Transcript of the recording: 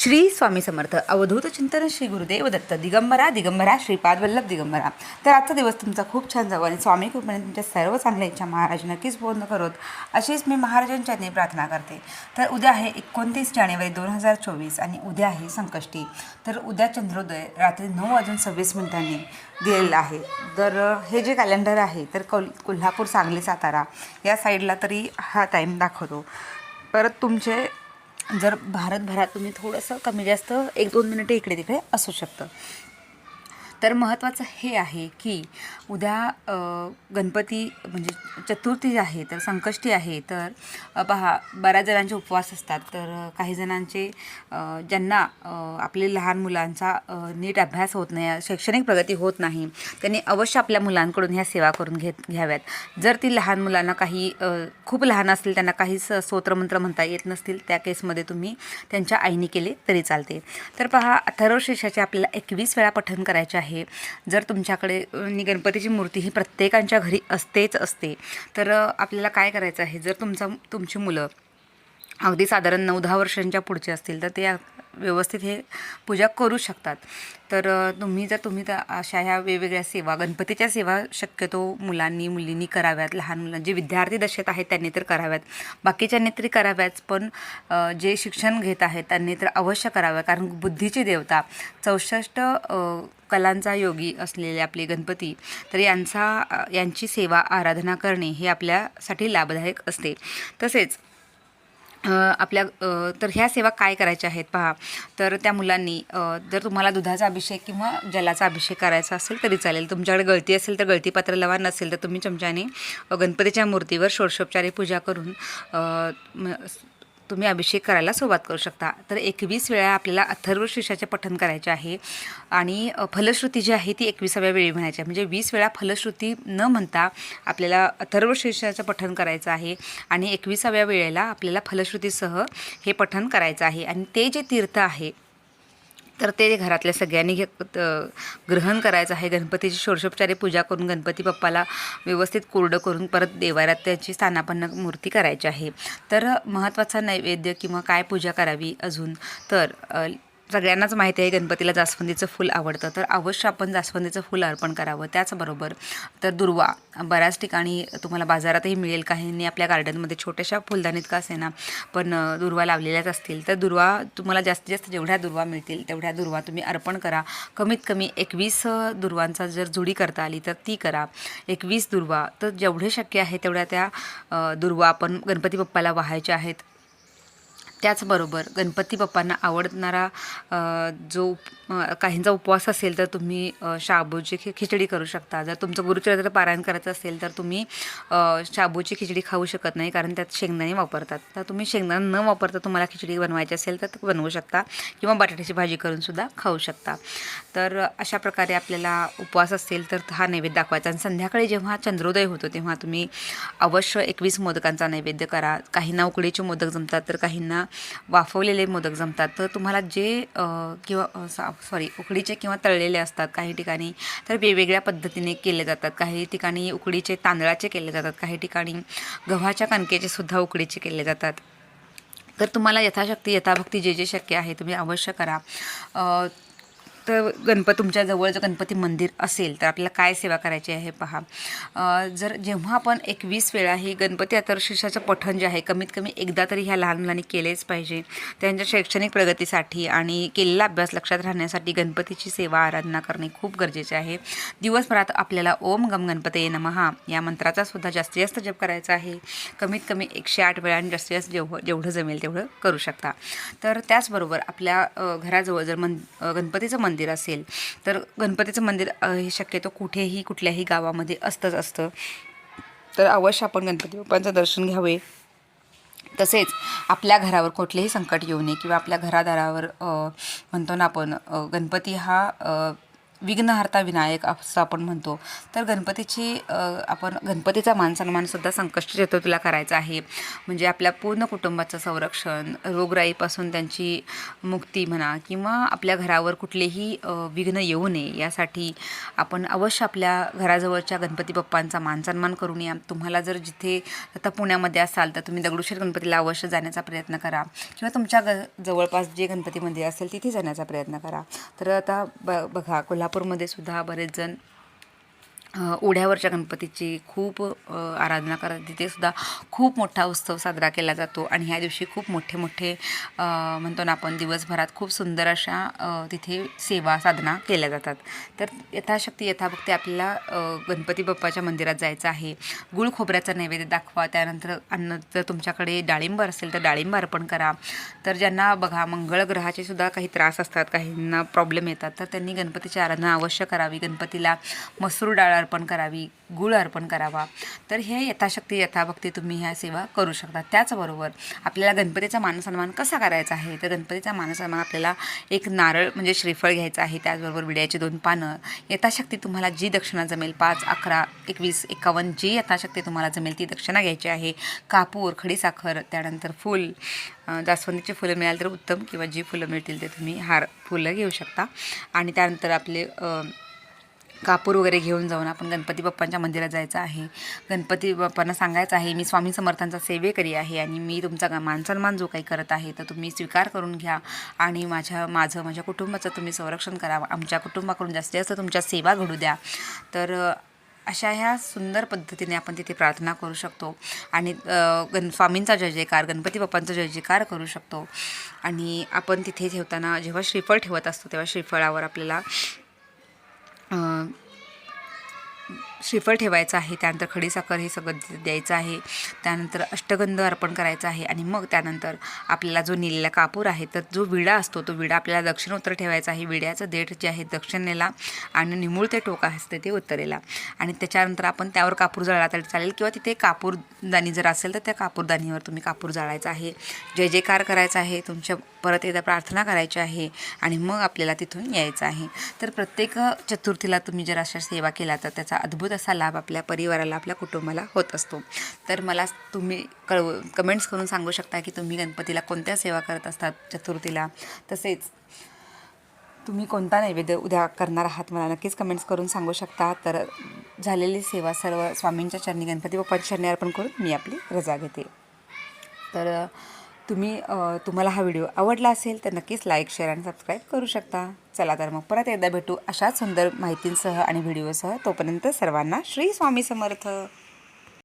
श्री स्वामी समर्थ. अवधूत चिंतन श्री गुरुदेव दत्त. दिगंबरा दिगंबरा श्रीपाद वल्लभ दिगंबरा. तर आजचा दिवस तुमचा खूप छान जावं आणि स्वामी कृपेने तुमच्या सर्व चांगल्या इच्छा महाराज नक्कीच पूर्ण करोत. अशीच मी महाराजांच्या प्रार्थना करते. तर उद्या आहे एकोणतीस जानेवारी दोन हजार चोवीस आणि उद्या आहे संकष्टी. तर उद्या चंद्रोदय रात्री नऊ वाजून सव्वीस मिनिटांनी दिलेलं आहे. तर हे जे कॅलेंडर आहे तर कोल कोल्हापूर सांगली सातारा या साईडला तरी हा टाईम दाखवतो. परत तुमचे जर भारतभरात तुम्ही थोडंसं कमी जास्त एक दोन मिनिटं इकडे तिकडे असू शकतं. तर महत्त्वाचं हे आहे की उद्या गणपती म्हणजे चतुर्थी आहे तर संकष्टी आहे तर पहा बऱ्याच जणांचे उपवास असतात. तर काही जणांचे ज्यांना आपले लहान मुलांचा नीट अभ्यास होत नाही शैक्षणिक प्रगती होत नाही त्यांनी अवश्य आपल्या मुलांकडून ह्या सेवा करून घेत घ्याव्यात. जर ती लहान मुलांना काही खूप लहान असतील त्यांना काही स स्तोत्रमंत्र म्हणता येत नसतील त्या केसमध्ये तुम्ही त्यांच्या आईने केले तरी चालते. तर पहा अथर्व शेषाचे आपल्याला एकवीस वेळा पठण करायचे आहे. जर तुमच्याकडे आणि गणपतीची मूर्ती ही प्रत्येकांच्या घरी असतेच असते तर आपल्याला काय करायचं आहे? जर तुमचा तुमची मुलं अगदी साधारण नऊ दहा वर्षांच्या पुढचे असतील तर ते व्यवस्थित हे पूजा करू शकतात. तर तुम्ही जर तुम्ही तर अशा ह्या वेगवेगळ्या सेवा गणपतीच्या सेवा शक्यतो मुलांनी मुलींनी कराव्यात लहान मुलां जे विद्यार्थी दशेत आहेत त्यांनी तर कराव्यात. बाकीच्यांनी तरी कराव्याच पण जे शिक्षण घेत आहेत त्यांनी तर अवश्य कराव्या कारण बुद्धीची देवता. चौसष्ट कलांचा योगी असलेले आपले गणपती तर यांचा यांची सेवा आराधना करणे हे आपल्यासाठी लाभदायक असते. तसेच आपल्या तर ह्या सेवा काय करायच्या आहेत पहा. तर त्या मुलांनी जर तुम्हाला दुधाचा अभिषेक किंवा जलाचा अभिषेक करायचा असेल तरी चालेल. तुमच्याकडे गळती असेल तर गळती पात्र लावा नसेल तर तुम्ही चमच्याने गणपतीच्या मूर्तीवर षोडशोपचारी पूजा करून तुम्ही अभिषेक करायला सुरुवात करू शकता. तर एकवीस वेळा आपल्याला अथर्व शीर्षाचे पठन करायचे आहे. आणि फलश्रुती जी आहे ती एकविसाव्या वेळी म्हणायची आहे. म्हणजे वीस वेळा फलश्रुती न म्हणता आपल्याला अथर्व शीर्षाचं पठन करायचं आहे. आणि एकविसाव्या वेळेला आपल्याला फलश्रुतीसह हे पठन करायचं आहे. आणि ते जे तीर्थ आहे तर ते घरातल्या सगळ्यांनी घे त- ग्रहण करायचं आहे. गणपतीची षोडशोपचारी पूजा करून गणपती बाप्पाला व्यवस्थित कोरडं करून परत देवाऱ्यात त्याची स्थानापन्न मूर्ती करायची आहे. तर महत्त्वाचा नैवेद्य किंवा काय पूजा करावी अजून? तर सगळ्यांनाच माहिती आहे गणपतीला जास्वंदीचं फूल आवडतं. तर अवश्य आपण जास्वंदीचं फूल अर्पण करावं. त्याचबरोबर तर दुर्वा बऱ्याच ठिकाणी तुम्हाला बाजारातही मिळेल. काहींनी आपल्या गार्डनमध्ये छोट्याशा फुलदाणीत का असेना पण दुर्वा लावलेल्याच असतील. तर दुर्वा तुम्हाला जास्तीत जास्त जेवढ्या दुर्वा मिळतील तेवढ्या दुर्वा तुम्ही अर्पण करा. कमीत कमी एकवीस दुर्वांचा जर जुडी करता आली तर ती करा. एकवीस दुर्वा तर जेवढे शक्य आहे तेवढ्या त्या दुर्वा आपण गणपती बाप्पाला वाहायच्या आहेत. त्याचबरोबर गणपती बाप्पांना आवडणारा जो उप- काहींचा उपवास असेल तर तुम्ही शाबूची खि खिचडी करू शकता. जर तुमचं गुरुचरित्र पारायण करायचं असेल तर तुम्ही शाबूची खिचडी खाऊ शकत नाही कारण त्यात शेंगदाणे वापरतात. तर तुम्ही शेंगदाणे न वापरता तुम्हाला खिचडी बनवायची असेल तर बनवू शकता किंवा बटाट्याची भाजी करूनसुद्धा खाऊ शकता. तर अशा प्रकारे आपल्याला उपवास असेल तर हा नैवेद्य दाखवायचा आणि संध्याकाळी जेव्हा चंद्रोदय होतो तेव्हा तुम्ही अवश्य एकवीस मोदकांचा नैवेद्य करा. काहींना उकडीचे मोदक जमतात तर काहींना वाफवलेले मोदक जमतात. तर तुम्हाला जे किंवा सॉरी उकडीचे किंवा तळलेले असतात काही ठिकाणी तर वेगवेगळ्या पद्धतीने केले जातात. काही ठिकाणी उकडीचे तांदळाचे केले जातात काही ठिकाणी गव्हाच्या कणकेचे सुद्धा उकडीचे केले जातात. तर तुम्हाला यथाशक्ती यथाभक्ती जे जे शक्य आहे तुम्ही अवश्य करा. तर गणपत तुमच्या जवळ जर गणपती मंदिर असेल तर आपल्याला काय सेवा करायची आहे पहा. जर जेव्हा आपण एकवीस वेळा ही गणपती आतर्शीर्षाचं पठण जे आहे कमीत कमी एकदा तरी ह्या लहान मुलांनी केलेच पाहिजे. त्यांच्या शैक्षणिक प्रगतीसाठी आणि केलेला अभ्यास लक्षात राहण्यासाठी गणपतीची सेवा आराधना करणे खूप गरजेचे आहे. दिवसभरात आपल्याला ओम गम गणपते नमहा या मंत्राचा सुद्धा जास्तीत जास्त जप करायचा आहे. कमीत कमी एकशे आठ वेळा आणि जास्तीत जास्त जेवढं जेवढं जमेल तेवढं करू शकता. तर त्याचबरोबर आपल्या घराजवळ जर मन गणपतीचं मंदिर मंदिर असेल तर गणपतीचं मंदिर हे शक्यतो कुठेही कुठल्याही गावामध्ये असतंच असतं. तर अवश्य आपण गणपती बाप्पांचं दर्शन घ्यावे. तसेच आपल्या घरावर कुठलेही संकट येऊ नये किंवा आपल्या घरादारावर म्हणतो ना आपण गणपती हा विघ्नहर्ता विनायक असं आपण म्हणतो. तर गणपतीची आपण गणपतीचा मान सन्मानसुद्धा संकष्टी चतुर्थीला करायचा आहे. म्हणजे आपल्या पूर्ण कुटुंबाचं संरक्षण रोगराईपासून त्यांची मुक्ती म्हणा किंवा आपल्या घरावर कुठलेही विघ्न येऊ नये यासाठी आपण अवश्य आपल्या घराजवळच्या गणपती बाप्पांचा मान सन्मान करून या. तुम्हाला जर जिथे आता पुण्यामध्ये असाल तर तुम्ही दगडूशेठ गणपतीला अवश्य जाण्याचा प्रयत्न करा. किंवा तुमच्या ग जवळपास जे गणपती मंदिर असेल तिथे जाण्याचा प्रयत्न करा. तर आता ब बघा कोल्हापूरमध्ये सुद्धा बरेच जण ओढ्यावरच्या गणपतीची खूप आराधना करतात तिथे सुद्धा खूप मोठा उत्सव साजरा केला जातो. आणि ह्या दिवशी खूप मोठे मोठे म्हणतो ना आपण दिवसभरात खूप सुंदर अशा तिथे सेवा साधना केल्या जातात. तर यथाशक्ती यथाभक्ती आपल्याला गणपती बाप्पाच्या मंदिरात जायचं आहे. गुळ खोबऱ्याचा नैवेद्य दाखवा. त्यानंतर अन्न जर तुमच्याकडे डाळिंब असेल तर डाळिंब अर्पण करा. तर ज्यांना बघा मंगळ ग्रहाचे सुद्धा काही त्रास असतात काहींना प्रॉब्लेम येतात तर त्यांनी गणपतीची आराधना अवश्य करावी. गणपतीला मसूर डाळ अर्पण करावी गुळ अर्पण करावा तर हे यथाशक्ती यथाभक्ती तुम्ही ह्या सेवा करू शकता. त्याचबरोबर आपल्याला गणपतीचा मानसन्मान कसा करायचा आहे? तर गणपतीचा मानसन्मान आपल्याला एक नारळ म्हणजे श्रीफळ घ्यायचं आहे त्याचबरोबर विड्याची दोन पानं. यथाशक्ती तुम्हाला जी दक्षिणा जमेल पाच अकरा एकवीस एकावन्न जी यथाशक्ती तुम्हाला जमेल ती दक्षिणा घ्यायची आहे. कापूर खडीसाखर त्यानंतर फूल जास्वंदीची फुलं मिळाली तर उत्तम किंवा जी फुलं मिळतील ते तुम्ही हार फुलं घेऊ शकता. आणि त्यानंतर आपले कापूर वगैरे घेऊन जाऊन आपण गणपती बाप्पांच्या मंदिरात जायचं आहे. गणपती बाप्पांना सांगायचं आहे मी स्वामी समर्थांचा सेवेकरी आहे आणि मी तुमचा मानसन्मान जो काही करत आहे तर तुम्ही स्वीकार करून घ्या आणि माझ्या माझं माझ्या कुटुंबाचं तुम्ही संरक्षण करा. आमच्या कुटुंबाकडून जास्तीत जास्त तुमच्या सेवा घडू द्या. तर अशा ह्या सुंदर पद्धतीने आपण तिथे प्रार्थना करू शकतो आणि गण स्वामींचा जय जयकार गणपती बाप्पांचा जय जयकार करू शकतो. आणि आपण तिथे ठेवताना जेव्हा श्रीफळ ठेवत असतो तेव्हा श्रीफळावर आपल्याला 嗯、呃，श्रीफळ ठेवायचं आहे त्यानंतर खडीसाखर हे सगळं द्यायचं आहे त्यानंतर अष्टगंध अर्पण करायचं आहे आणि मग त्यानंतर आपल्याला जो नेलेला कापूर आहे तर जो विडा असतो तो विडा आपल्याला दक्षिण उत्तर ठेवायचा आहे. विड्याचं देठ जे आहे दक्षिणेला आणि निमूळ ते टोक असते ते उत्तरेला. आणि त्याच्यानंतर आपण त्यावर कापूर जळला तरी चालेल किंवा तिथे कापूरदानी जर असेल तर त्या कापूरदानीवर तुम्ही कापूर जाळायचा आहे. जय जयकार करायचा आहे तुमच्या परत एकदा प्रार्थना करायची आहे आणि मग आपल्याला तिथून यायचं आहे. तर प्रत्येक चतुर्थीला तुम्ही जर अशा सेवा केला तर त्याचा अद्भुत असा लाभ आपल्या परिवाराला आपल्या कुटुंबाला होत असतो. तर मला तुम्ही कळव कमेंट्स करून सांगू शकता की तुम्ही गणपतीला कोणत्या सेवा करत असतात चतुर्थीला? तसेच तुम्ही कोणता नैवेद्य उद्या करणार आहात मला नक्कीच कमेंट्स करून सांगू शकता. तर झालेली सेवा सर्व स्वामींच्या चरणी गणपती बाप्पांच्या चरणी अर्पण करून मी आपली रजा घेते. तर तुम्ही तुम्हाला हा व्हिडिओ आवडला असेल तर नक्कीच लाईक शेअर आणि सबस्क्राईब करू शकता. चला तर मग परत एकदा भेटू अशाच सुंदर माहितींसह आणि व्हिडिओसह. तोपर्यंत सर्वांना श्री स्वामी समर्थ.